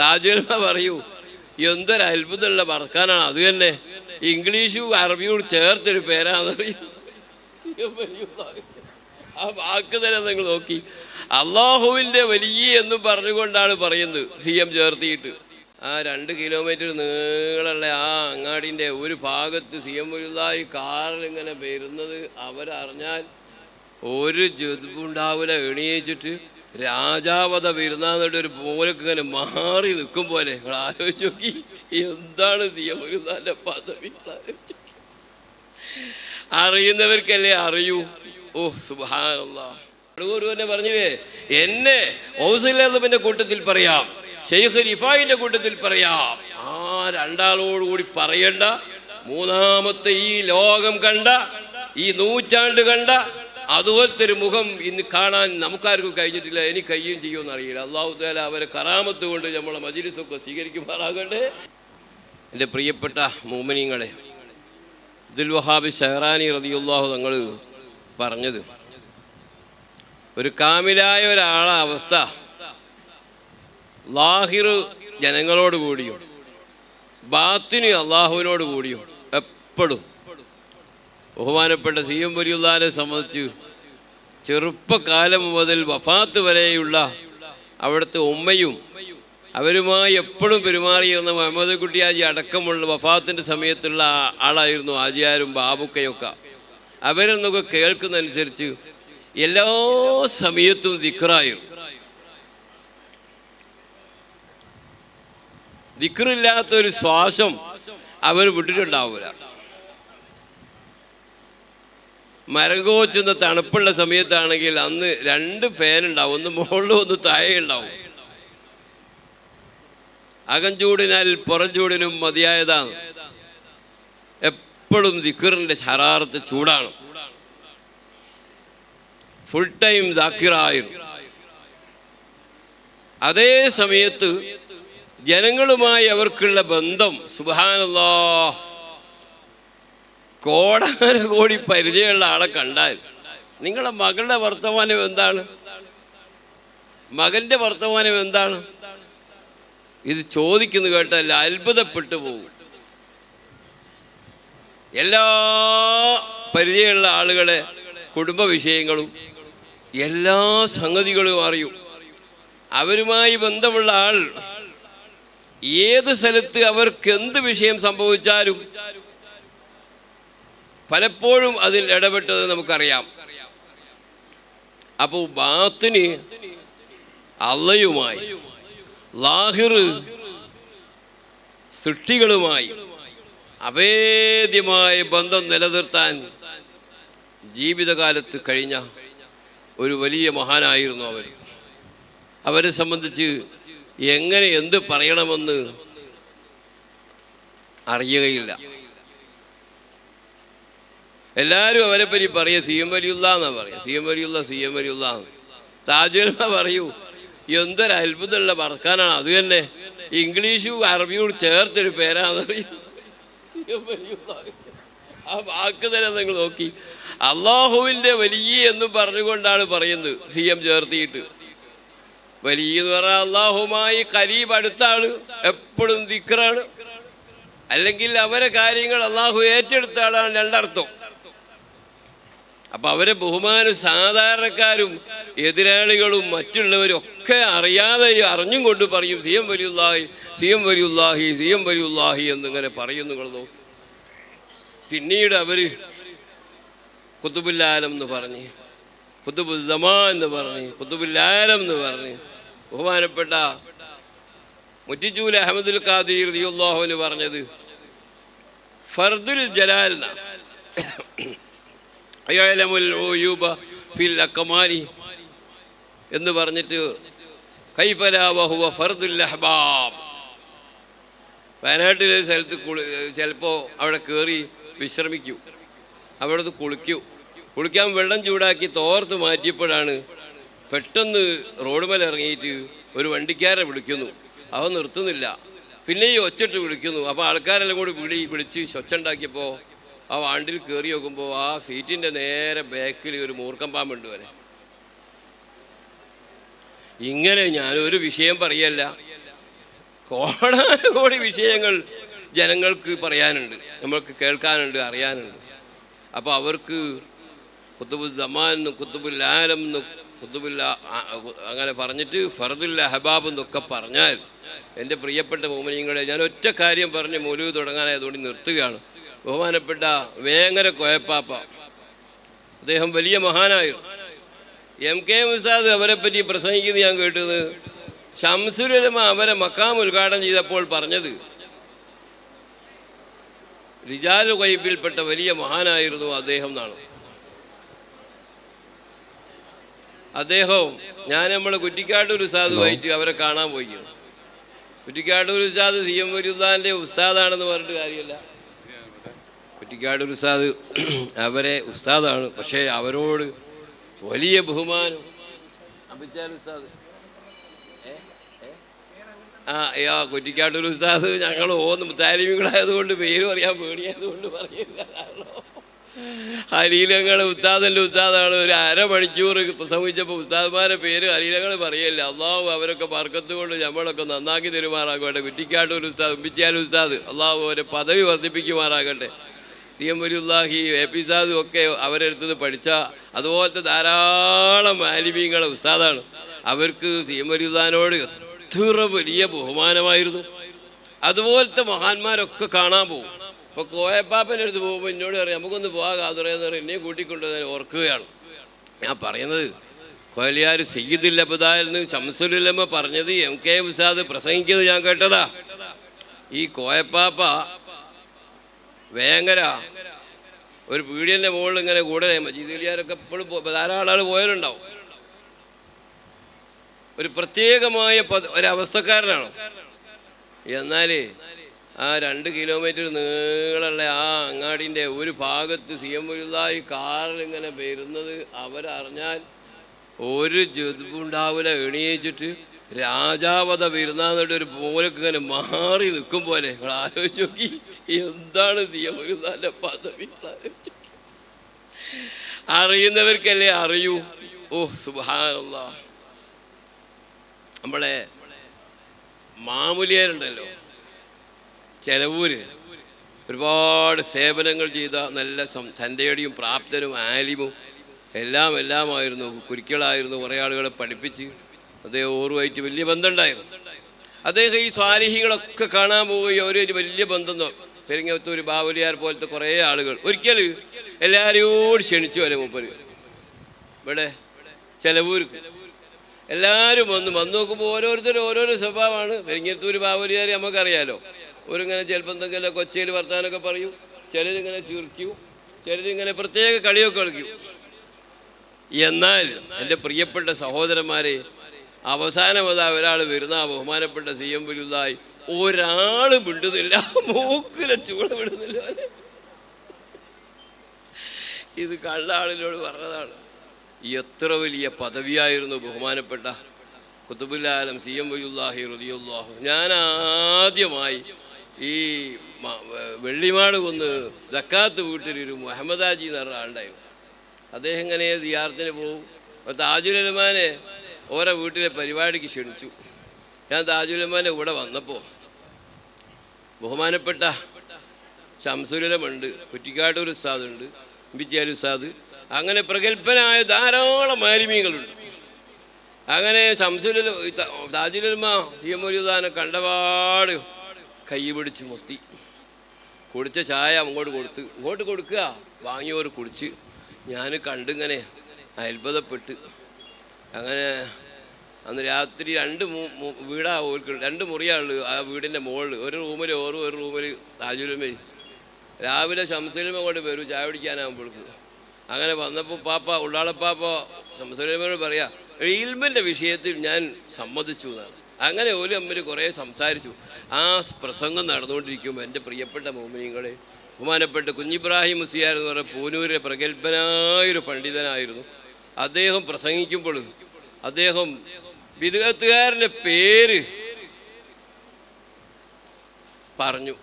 താജുൽമ പറയൂ എന്തൊരു അത്ഭുതമുള്ള വർക്കാനാണ്. അത് തന്നെ ഇംഗ്ലീഷും അറബിയും ചേർത്തൊരു പേരാന്ന് പറയും. ആ വാക്ക് തന്നെ നിങ്ങൾ നോക്കി. അള്ളാഹുവിന്റെ വലിയ എന്നും പറഞ്ഞുകൊണ്ടാണ് പറയുന്നത് സി എം ചേർത്തിയിട്ട്. ആ രണ്ട് കിലോമീറ്റർ നീളമുള്ള ആ അങ്ങാടിന്റെ ഒരു ഭാഗത്ത് സി എം വലുതായി കാറിൽ ഇങ്ങനെ വരുന്നത് അവരറിഞ്ഞാൽ ഒരു ജുതുണ്ടാവില്ല എണീച്ചിട്ട്. രാജാവത വരുന്നാന്നിട്ട് ഒരു പോലൊക്കെ ഇങ്ങനെ മാറി നിൽക്കും പോലെ. നിങ്ങൾ ആലോചിച്ച് നോക്കി എന്താണ് സി എം വലുതാന്റെ പദവി. അറിയുന്നവർക്കല്ലേ അറിയൂ. ഓ സുബാനല്ല തന്നെ പറഞ്ഞില്ലേ എന്നെ ഔസലബിന്റെ കൂട്ടത്തിൽ പറയാം. ഷെയ്ഖ് റിഫായിന്റെ കൂട്ടത്തിൽ പറയാം. ആ രണ്ടാളോട് കൂടി പറയണ്ട. മൂന്നാമത്തെ ഈ ലോകം കണ്ട ഈ നൂറ്റാണ്ട് കണ്ട അതുപോലത്തെ ഒരു മുഖം ഇന്ന് കാണാൻ നമുക്കാർക്കും കഴിഞ്ഞിട്ടില്ല എനിക്ക് കഴിയും ചെയ്യുമെന്ന് അറിയില്ല. അള്ളാഹു താല അവരെ കറാമത്ത് കൊണ്ട് നമ്മളെ മജിലിസൊക്കെ സ്വീകരിക്കുമാറാകട്ടെ. എന്റെ പ്രിയപ്പെട്ട മൂമനിങ്ങളെ ദുൽവഹാബ് ഷെഹറാനി റതിയുള്ളാഹു തങ്ങൾ പറഞ്ഞത് ഒരു കാമിലായ ഒരാളെ അവസ്ഥ ലാഹിർ ജനങ്ങളോട് കൂടിയും ബാത്തിന് അള്ളാഹുവിനോട് കൂടിയും എപ്പോഴും ബഹുമാനപ്പെട്ട സി എം വലിയുള്ളാനെ സംബന്ധിച്ച് ചെറുപ്പകാലം മുതൽ വഫാത്ത് വരെയുള്ള അവിടുത്തെ ഉമ്മയും അവരുമായി എപ്പോഴും പെരുമാറിയിരുന്ന മുഹമ്മദ് കുട്ടിയാജി അടക്കമുള്ള വഫാത്തിന്റെ സമയത്തുള്ള ആളായിരുന്നു ആജിയാരും ബാബുക്കയൊക്കെ. അവരെന്നൊക്കെ കേൾക്കുന്നതനുസരിച്ച് എല്ലാ സമയത്തും ദിക്റായിരുന്നു ദിക്റില്ലാത്തൊരു ശ്വാസം അവർ വിട്ടിട്ടുണ്ടാവില്ല. മരം കോച്ചുന്ന തണുപ്പുള്ള സമയത്താണെങ്കിൽ അന്ന് രണ്ട് ഫാൻ ഉണ്ടാവും. ഒന്ന് മുകളിലും ഒന്ന് താഴെ ഉണ്ടാവും. അകഞ്ചൂടിനാൽ പുറഞ്ചൂടിനും മതിയായതാണ്. എപ്പോഴും ദിക്കറിന്റെ ഹറാറത്ത് ചൂടാണ്. ഫുൾ ടൈം ദാക്കിറായും അതേ സമയത്ത് ജനങ്ങളുമായി അവർക്കുള്ള ബന്ധം സുബാനല്ലോ കോടാന കോടി പരിചയമുള്ള ആളെ കണ്ടാൽ നിങ്ങളുടെ മകളുടെ വർത്തമാനം എന്താണ്? മകന്റെ വർത്തമാനം എന്താണ്? ഇത് ചോദിക്കുന്നു കേട്ടാൽ അത്ഭുതപ്പെട്ടു പോകും. എല്ലാ പരിചയമുള്ള ആളുകളെ കുടുംബ വിഷയങ്ങളും എല്ലാ സംഗതികളും അറിയും. അവരുമായി ബന്ധമുള്ള ആൾ ഏത് സ്ഥലത്ത് അവർക്ക് എന്ത് വിഷയം സംഭവിച്ചാലും പലപ്പോഴും അതിൽ ഇടപെട്ടത് നമുക്കറിയാം. അപ്പോൾ ബാത്തിന് അള്ളയുമായി ലാഹിർ സൃഷ്ടികളുമായി അഭേദ്യമായ ബന്ധം നിലനിർത്താൻ ജീവിതകാലത്ത് കഴിഞ്ഞ ഒരു വലിയ മഹാനായിരുന്നു അവർ അവരെ സംബന്ധിച്ച് എങ്ങനെ എന്ത് പറയണമെന്ന് അറിയുകയില്ല. എല്ലാവരും അവരെ പറ്റി പറയുക സി എം വലിയുള്ള എന്നാ പറയുക സി എം വലിയുള്ള സി എം വലിയുള്ള താജുൽമ പറയൂ. എന്തൊരു അത്ഭുതമുള്ള മറക്കാനാണ് അത് തന്നെ. ഇംഗ്ലീഷും അറബിയും ചേർത്തൊരു പേരാന്ന് പറയും. ആ വാക്ക് തന്നെ നിങ്ങൾ നോക്കി. അള്ളാഹുവിന്റെ വലിയ എന്ന് പറഞ്ഞുകൊണ്ടാണ് പറയുന്നത് സി എം ചേർത്തിയിട്ട്. വലിയ എന്ന് പറഞ്ഞാൽ അള്ളാഹുമായി കരീബ് അടുത്താണ്. എപ്പോഴും ദിക്റാണ്. അല്ലെങ്കിൽ അവരെ കാര്യങ്ങൾ അള്ളാഹു ഏറ്റെടുത്ത ആളാണ് രണ്ടർത്ഥം. അപ്പൊ അവരെ ബഹുമാനം സാധാരണക്കാരും എതിരാളികളും മറ്റുള്ളവരും ഒക്കെ അറിയാതെ അറിഞ്ഞും കൊണ്ട് പറയും C M Valiyullahi C M Valiyullahi C M Valiyullahi എന്നിങ്ങനെ പറയും നിങ്ങൾ പിന്നീട് അവർ കുത്തുബുല്ലാലം എന്ന് പറഞ്ഞ് കുത്തുബുദ്ധമാ എന്ന് പറഞ്ഞ് കുത്തുബുല്ലാലം എന്ന് പറഞ്ഞ് ബഹുമാനപ്പെട്ട മുറ്റിച്ചൂൽ അഹമ്മദുൽ ഖാദിർ റളിയല്ലാഹുവിന് പറഞ്ഞത് ഫർദുൽ ജലാൽ. ഫിൽ എന്ന് പറഞ്ഞിട്ട് കൈഫലാവഹുവ ഫർദുൽ അഹ്ബാബ്. വയനാട്ടിലെ സ്ഥലത്ത് കുളി ചിലപ്പോൾ അവിടെ കയറി വിശ്രമിക്കൂ. അവിടുന്ന് കുളിക്കൂ. കുളിക്കാൻ വെള്ളം ചൂടാക്കി തോർത്ത് മാറ്റിയപ്പോഴാണ് പെട്ടെന്ന് റോഡുമേൽ ഇറങ്ങിയിട്ട് ഒരു വണ്ടിക്കാരെ വിളിക്കുന്നു. അവ നിർത്തുന്നില്ല. പിന്നെ ഈ ഒച്ചിട്ട് വിളിക്കുന്നു. അപ്പോൾ ആൾക്കാരെല്ലാം കൂടി വിളി വിളിച്ച് ശൊച്ചുണ്ടാക്കിയപ്പോൾ ആ വണ്ടിയിൽ കയറി നോക്കുമ്പോൾ ആ സീറ്റിന്റെ നേരെ ബാക്കിൽ ഒരു മൂർക്കം പാമ്പുണ്ട് വരെ. ഇങ്ങനെ ഞാനൊരു വിഷയം പറയല്ല. കോടാനുകോടി വിഷയങ്ങൾ ജനങ്ങൾക്ക് പറയാനുണ്ട്. നമ്മൾക്ക് കേൾക്കാനുണ്ട് അറിയാനുണ്ട്. അപ്പോൾ അവർക്ക് കുത്തുബുൽ ദമാൻ എന്നും കുത്തുബുൽ എന്നും ആ- അങ്ങനെ പറഞ്ഞിട്ട് ഫർദുൽ അഹബാബ് എന്നൊക്കെ പറഞ്ഞാൽ എന്റെ പ്രിയപ്പെട്ട മോമനിയങ്ങളെ ഞാൻ ഒറ്റ കാര്യം പറഞ്ഞ് മൊലു തുടങ്ങാനായതുകൊണ്ട് നിർത്തുകയാണ്. ബഹുമാനപ്പെട്ട വേങ്ങര കോയപ്പാപ്പ. അദ്ദേഹം വലിയ മഹാനായിരുന്നു എം കെ മുസാദ് അവരെ പറ്റി പ്രസംഗിക്കുന്നത് ഞാൻ കേട്ടത് ഷംസുരമ അവരെ മക്കാം ഉദ്ഘാടനം ചെയ്തപ്പോൾ പറഞ്ഞത് റിജാലു വൈബിൽപ്പെട്ട വലിയ മഹാനായിരുന്നു അദ്ദേഹം എന്നാണ്. അദ്ദേഹവും ഞാൻ നമ്മൾ കുറ്റിക്കാട്ടൂർ ഉസ്താദുമായിട്ട് അവരെ കാണാൻ പോയി കുറ്റിക്കാട്ടൂർ ഉസ്താദ് സി എം വരുദാന്റെ ഉസ്താദാണെന്ന് പറഞ്ഞിട്ട് കാര്യമില്ല. കുറ്റിക്കാട്ടൂർ ഉസ്താദ് അവരെ ഉസ്താദാണ്. പക്ഷേ അവരോട് വലിയ ബഹുമാനം. അഭിച്ചാൽ ഉസ്താദ്? ആ അയ്യോ കുറ്റിക്കാട്ടൂർ ഉസ്താദ് ഞങ്ങൾ ഓന്ന് മുത്താലിമികളായതുകൊണ്ട് പേര് പറയാൻ പേടിയായതുകൊണ്ട് പറയില്ല അലീലങ്ങൾ ഉസ്താദന്റെ ഉസ്താദാണ്. ഒരു അരമണിക്കൂർ പ്രസംഗിച്ചപ്പോൾ ഉസ്താദ്മാരെ പേര് അലീലങ്ങൾ പറയല്ല. അള്ളാഹു അവരൊക്കെ കൊണ്ട് നമ്മളൊക്കെ നന്നാക്കി തരുമാറാകട്ടെ. കുറ്റിക്കാട്ടൂർ ഉസ്താദ് ഉമ്പിച്ചാൽ ഉസ്താദ്. അള്ളാഹു അവരെ പദവി വർദ്ധിപ്പിക്കുമാറാകട്ടെ. C M Valiyullahi A P സാദും ഒക്കെ അവരെടുത്തത് പഠിച്ച അതുപോലത്തെ ധാരാളം മാലിമീങ്ങളെ ഉസ്താദാണ്. അവർക്ക് സി എം വലിയുല്ലാനോട് എത്ര വലിയ ബഹുമാനമായിരുന്നു. അതുപോലത്തെ മഹാന്മാരൊക്കെ കാണാൻ പോകും. ഇപ്പോൾ കോയപ്പാപ്പന്റെ പോകുമ്പോൾ എന്നോട് പറയാം നമുക്കൊന്ന് പോകാം കാതുറയെന്ന് പറയും. എന്നെ കൂട്ടിക്കൊണ്ടുവന്ന് ഓർക്കുകയാണ്. ഞാൻ പറയുന്നത് കോലിയാർ നിന്ന് ഷംസുലുല്ലമ്മ പറഞ്ഞത് എം കെ ഉസാദ് പ്രസംഗിക്കുന്നത് ഞാൻ കേട്ടതാ. ഈ കോയപ്പാപ്പ വേങ്ങര ഒരു പീടിയന്റെ മുകളിൽ ഇങ്ങനെ കൂടെ മജീദിയാരൊക്കെ എപ്പോഴും ധാരാളം ആൾ പോയാലുണ്ടാവും ഒരു പ്രത്യേകമായ ഒരവസ്ഥക്കാരനാണ് എന്നാൽ ആ രണ്ട് കിലോമീറ്റർ നീളമുള്ള ആ അങ്ങാടിന്റെ ഒരു ഭാഗത്ത് സി എം വലുതായി കാറിൽ ഇങ്ങനെ വരുന്നത് അവരറിഞ്ഞാൽ ഒരു ജതുണ്ടാവില്ല എണീച്ചിട്ട് രാജാവത വരുന്നാന്നിട്ട് ഒരു പോലൊക്കെ മാറി നിൽക്കും പോലെ. നിങ്ങൾ ആലോചിച്ച് നോക്കി. എന്താണ് വലുതാന്റെ പദവി. അറിയുന്നവർക്കല്ലേ അറിയൂ. ഓ സുബാനുള്ള നമ്മളെ മാമൂലിയരുണ്ടല്ലോ. ചെലവൂര്. ഒരുപാട് സേവനങ്ങൾ ചെയ്ത നല്ല പ്രാപ്തരും പ്രാപ്തനും ആലിമും എല്ലാം എല്ലാമായിരുന്നു കുരിക്കളായിരുന്നു കുറേ ആളുകളെ പഠിപ്പിച്ച്. അദ്ദേഹം ഓറുമായിട്ട് വലിയ ബന്ധമുണ്ടായിരുന്നു. അദ്ദേഹം ഈ സ്വാലിഹികളൊക്കെ കാണാൻ പോവുകയും ഒരു വലിയ ബന്ധം നോ- പെരിങ്ങത്തൂർ ബാവലിയാർ പോലത്തെ കുറേ ആളുകൾ. ഒരിക്കൽ എല്ലാവരോടും ക്ഷണിച്ചു അല്ലെ മൂപ്പര്. ഇവിടെ ചെലവൂർക്ക്. എല്ലാവരും വന്ന് വന്നു നോക്കുമ്പോൾ ഓരോരുത്തരും ഓരോരോ സ്വഭാവമാണ്. പെരിങ്ങത്തൂർ ബാവലിയാർ നമുക്കറിയാലോ. ഒരിങ്ങനെ ചിലപ്പോൾ എന്തെങ്കിലും കൊച്ചയിൽ വർത്താനൊക്കെ പറയും. ചിലരിങ്ങനെ ചീർക്കും. ചിലരിങ്ങനെ പ്രത്യേക കളിയൊക്കെ കളിക്കും. എന്നാൽ എന്റെ പ്രിയപ്പെട്ട സഹോദരന്മാരെ അവസാനം അതാ ഒരാൾ വരുന്ന ആ ബഹുമാനപ്പെട്ട സി എം വലുതായി ഒരാൾ വിടുന്നില്ല മൂക്കിലെ ചൂള വിടുന്നില്ല ഇത് കണ്ട ആളിനോട് പറഞ്ഞതാണ്. എത്ര വലിയ പദവിയായിരുന്നു ബഹുമാനപ്പെട്ട കുത്തുബുല്ലാലം സി എം വയ്യുല്ലാഹി റുദിയുല്ലാഹു ഞാൻ ആദ്യമായി ഈ വെള്ളിമാട് കൊന്ന് ദക്കാത്ത് വീട്ടിലൊരു മുഹമ്മദാജി എന്ന് പറഞ്ഞ ആളുണ്ടായിരുന്നു. അദ്ദേഹം ഇങ്ങനെ ദിയാർത്തിന് പോകും? താജുലമാനെ ഓരോ വീട്ടിലെ പരിപാടിക്ക് ക്ഷണിച്ചു. ഞാൻ താജുലമാന്റെ കൂടെ വന്നപ്പോൾ ബഹുമാനപ്പെട്ട ശംസുലമുണ്ട് കുറ്റിക്കാട്ടൂർ ഉസ്താദുണ്ട് ബിച്ചാൽ ഉസ്താദ്. അങ്ങനെ പ്രഗത്ഭനായ ധാരാളം മാലിമീങ്ങളുണ്ട്. അങ്ങനെ ശംസുല താജുലമ സി എം മൊരുദാനെ കണ്ടപാട് കൈ പിടിച്ച് മുത്തി. കുടിച്ച ചായ അങ്ങോട്ട് കൊടുത്ത് ഇങ്ങോട്ട് കൊടുക്കുക. വാങ്ങിയവർ കുടിച്ച്. ഞാൻ കണ്ടിങ്ങനെ അത്ഭുതപ്പെട്ട് അങ്ങനെ അന്ന് രാത്രി രണ്ട് വീടാ ഓർക്ക് രണ്ട് മുറിയാണ് ആ വീടിന്റെ മുകളിൽ ഒരു റൂമിൽ ഓറും ഒരു റൂമിൽ താജുലുമേ. രാവിലെ ശംസലിമ കൊണ്ട് വരും ചായ പിടിക്കാനാകുമ്പോഴേക്ക് അങ്ങനെ വന്നപ്പോൾ പാപ്പ ഉള്ളാളപ്പാപ്പ ശംസലിമയോട് പറയാം ഇൽമിന്റെ വിഷയത്തിൽ ഞാൻ സമ്മതിച്ചു എന്നാണ്. അങ്ങനെ ഓലും അമ്മ കുറേ സംസാരിച്ചു. ആ പ്രസംഗം നടന്നുകൊണ്ടിരിക്കുമ്പോൾ എന്റെ പ്രിയപ്പെട്ട മോമിനിങ്ങളെ ബഹുമാനപ്പെട്ട കുഞ്ഞിബ്രാഹിം മുസിയാർ എന്ന് പറഞ്ഞ പൂനൂരിലെ പ്രഗത്ഭനായൊരു പണ്ഡിതനായിരുന്നു. അദ്ദേഹം പ്രസംഗിക്കുമ്പോൾ അദ്ദേഹം വിദഗത്തുകാരന്റെ പേര് പറഞ്ഞു.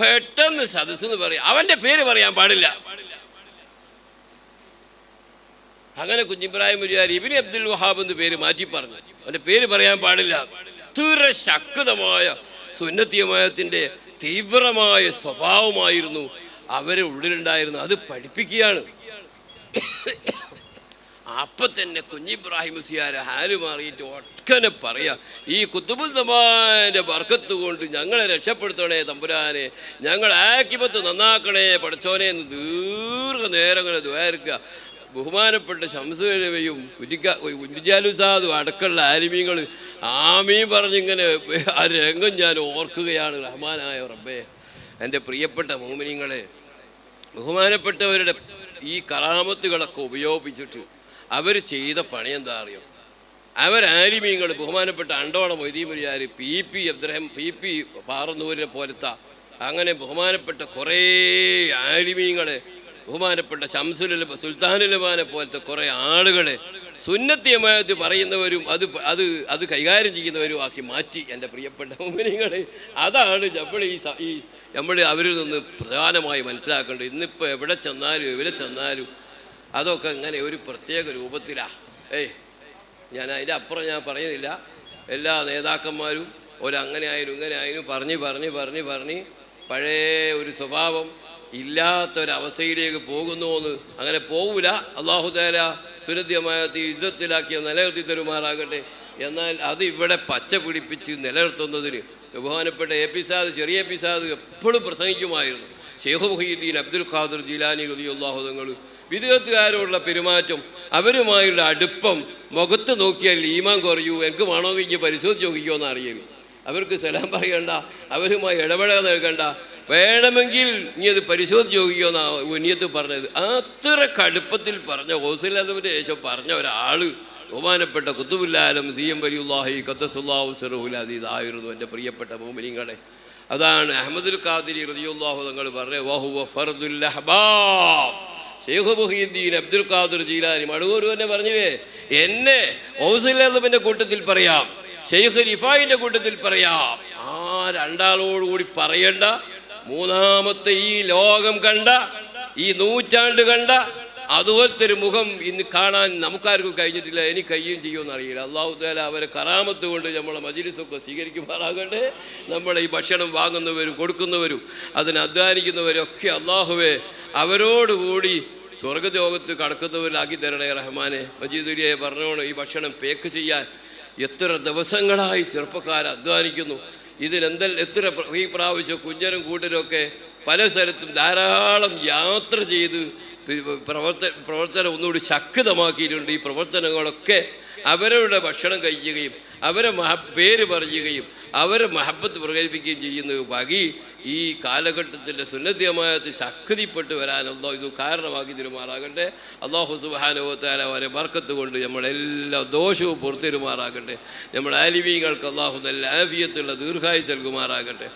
പെട്ടെന്ന് സദസ്സെന്ന് പറയും. അവന്റെ പേര് പറയാൻ പാടില്ല. അങ്ങനെ കുഞ്ഞിബ്രാഹിം മുരിയാർ ഇബിന് അബ്ദുൽ വഹാബ് എന്ന് പേര് മാറ്റി പറഞ്ഞു. അവന്റെ പേര് പറയാൻ പാടില്ല. തീരെ ശക്തമായ സുന്നത്തിയമായത്തിന്റെ തീവ്രമായ സ്വഭാവമായിരുന്നു അവരെ ഉള്ളിലുണ്ടായിരുന്നു അത് പഠിപ്പിക്കുകയാണ്. അപ്പം തന്നെ കുഞ്ഞിബ്രാഹിം സിയാരെ ഹാൽ മാറിയിട്ട് ഒട്ടനെ പറയാ ഈ കുത്തുബുദ്ധമാന്റെ വർക്കത്ത് കൊണ്ട് ഞങ്ങളെ രക്ഷപ്പെടുത്തണേ തമ്പുരാനെ ഞങ്ങൾ ആക്കിപത്ത് നന്നാക്കണേ പഠിച്ചോനെ എന്ന് ദീർഘനേരം ഇങ്ങനെ ദ്വാരിക്കുക. ബഹുമാനപ്പെട്ട ശംസുലവയും ഉജ്ജാലുസാദും അടക്കമുള്ള ആലിമീങ്ങൾ ആമീൻ പറഞ്ഞിങ്ങനെ ആ രംഗം ഞാൻ ഓർക്കുകയാണ്. റഹ്മാനായ റബ്ബേ എന്റെ പ്രിയപ്പെട്ട മോമിനിങ്ങളെ ബഹുമാനപ്പെട്ടവരുടെ ഈ കറാമത്തുകളൊക്കെ ഉപയോഗിച്ചിട്ട് അവർ ചെയ്ത പണി എന്താ അറിയോ? അവരാലിമീങ്ങൾ ബഹുമാനപ്പെട്ട അണ്ടോളം മൊയ്തീമുരിയാർ പി പി അബ്ദുറഹം പി പി പാറന്നൂരിനെ പോലത്തെ അങ്ങനെ ബഹുമാനപ്പെട്ട കുറേ ആലിമീങ്ങളെ ബഹുമാനപ്പെട്ട ശംസുല സുൽത്താനുലമാനെ പോലത്തെ കുറേ ആളുകൾ സുന്നത്തിയമായത്ത് പറയുന്നവരും അത് അത് അത് കൈകാര്യം ചെയ്യുന്നവരും ആക്കി മാറ്റി. എന്റെ പ്രിയപ്പെട്ട മുമ്പിനിങ്ങളെ അതാണ് നമ്മൾ ഈ ഈ നമ്മൾ അവരിൽ നിന്ന് പ്രധാനമായി മനസ്സിലാക്കേണ്ടത്. ഇന്നിപ്പോൾ എവിടെ ചെന്നാലും എവിടെ ചെന്നാലും അതൊക്കെ ഇങ്ങനെ ഒരു പ്രത്യേക രൂപത്തിലാണ് ഏയ് ഞാൻ അതിന്റെ അപ്പുറം ഞാൻ പറയുന്നില്ല. എല്ലാ നേതാക്കന്മാരും ഒരങ്ങനെ ആയാലും ഇങ്ങനെ ആയാലും പറഞ്ഞ് പറഞ്ഞ് പറഞ്ഞ് പറഞ്ഞ് പഴയ ഒരു സ്വഭാവം ഇല്ലാത്തൊരവസ്ഥയിലേക്ക് പോകുന്നു എന്ന് അങ്ങനെ പോവില്ല അള്ളാഹുദാല സുരദ്യമായ യുദ്ധത്തിലാക്കിയ നിലനിർത്തി തരുമാറാകട്ടെ. എന്നാൽ അത് ഇവിടെ പച്ച പിടിപ്പിച്ച് നിലനിർത്തുന്നതിന് ബഹുമാനപ്പെട്ട എ പി സാദ് ചെറിയ പി സാദ് എപ്പോഴും പ്രസംഗിക്കുമായിരുന്നു. ഷെയ്ഖ് മുഹീദ്ദീൻ അബ്ദുൽ ഖാദർ ജിലാനി റളിയല്ലാഹു തങ്ങൾ വിദേഹത്തുകാരോടുള്ള പെരുമാറ്റം അവരുമായുള്ള അടുപ്പം മുഖത്ത് നോക്കിയാൽ ഈമാൻ കുറയൂ എനിക്ക് വേണോ കഴിഞ്ഞ് പരിശോധിച്ച് നോക്കിക്കോ എന്ന് അറിയില്ല അവർക്ക് സലാം പറയണ്ട അവരുമായി ഇടപെടാൻ നൽകണ്ട വേണമെങ്കിൽ നീ അത് പരിശോധിച്ച് നോക്കിക്കോ എന്നാ ഉന്നിയത്ത് പറഞ്ഞത്. അത്ര കടുപ്പത്തിൽ പറഞ്ഞ ഹോസിലതിന്റെ ശേഷം പറഞ്ഞ ഒരാൾ ബഹുമാനപ്പെട്ട കുത്തുബുല്ലാലും സി എം വലിയുല്ലാഹി കത്തസുല്ലാഹു സറഹുൽ ആയിരുന്നു എന്റെ പ്രിയപ്പെട്ട മോമിനിങ്ങളെ. അതാണ് അഹമ്മദുൽ ഖാദിരി റതിയുല്ലാഹു തങ്ങൾ പറഞ്ഞു വഹുവ ഫർദുൽ അഹ്ബാബ്. Sheikh Muhyiddin Abdul Qadir Jilani Madavoor തന്നെ പറഞ്ഞില്ലേ? എന്നെ ഔസുല്ലാദമിന്റെ കൂട്ടത്തിൽ പറയാം. ഷെയ്ഖ് റിഫായിന്റെ കൂട്ടത്തിൽ പറയാം. ആ രണ്ടാളോടുകൂടി പറയണ്ട. മൂന്നാമത്തെ ഈ ലോകം കണ്ട ഈ നൂറ്റാണ്ട് കണ്ട അതുപോലത്തെ ഒരു മുഖം ഇന്ന് കാണാൻ നമുക്കാർക്കും കഴിഞ്ഞിട്ടില്ല. എനിക്ക് കഴിയുകയും ചെയ്യുമെന്ന് അറിയില്ല. അള്ളാഹു താല അവരെ കറാമത്ത് കൊണ്ട് നമ്മളെ മജിലിസൊക്കെ സ്വീകരിക്കുമാറാകട്ടെ. നമ്മളെ ഈ ഭക്ഷണം വാങ്ങുന്നവരും കൊടുക്കുന്നവരും അതിനെ അധ്വാനിക്കുന്നവരും ഒക്കെ അള്ളാഹുവെ അവരോടുകൂടി സ്വർഗലോകത്ത് കടക്കുന്നവരിലാക്കി തരണേ റഹ്മാനെ. മജീദുരിയെ പറഞ്ഞോണം ഈ ഭക്ഷണം പേക്ക് ചെയ്യാൻ എത്ര ദിവസങ്ങളായി ചെറുപ്പക്കാർ അധ്വാനിക്കുന്നു. ഇതിനെന്ത എത്ര ഈ പ്രാവശ്യം കുഞ്ഞനും ഒക്കെ പല സ്ഥലത്തും ധാരാളം യാത്ര ചെയ്ത് പ്രവർത്ത പ്രവർത്തനം ഒന്നുകൂടി ശക്തമാക്കിയിട്ടുണ്ട്. ഈ പ്രവർത്തനങ്ങളൊക്കെ അവരുടെ ഭക്ഷണം കഴിക്കുകയും അവരെ മഹ പേര് പറയുകയും അവരെ മഹബത്ത് പ്രകടിപ്പിക്കുകയും ചെയ്യുന്ന വകി ഈ കാലഘട്ടത്തിന്റെ സുന്നദ്യമായത്ത് ശക്തിപ്പെട്ട് വരാനല്ലോ ഇത് കാരണമാക്കി തിരുമാറാകട്ടെ. അള്ളാഹു സുബാനുഭവത്താൽ അവരെ ബർക്കത്ത് കൊണ്ട് നമ്മളെല്ലാ ദോഷവും പുറത്തിരുമാറാകട്ടെ. നമ്മുടെ ആലിമീങ്ങൾക്ക് അള്ളാഹു നല്ല ആഫിയത്തുള്ള ദീർഘായി നൽകുമാറാകട്ടെ.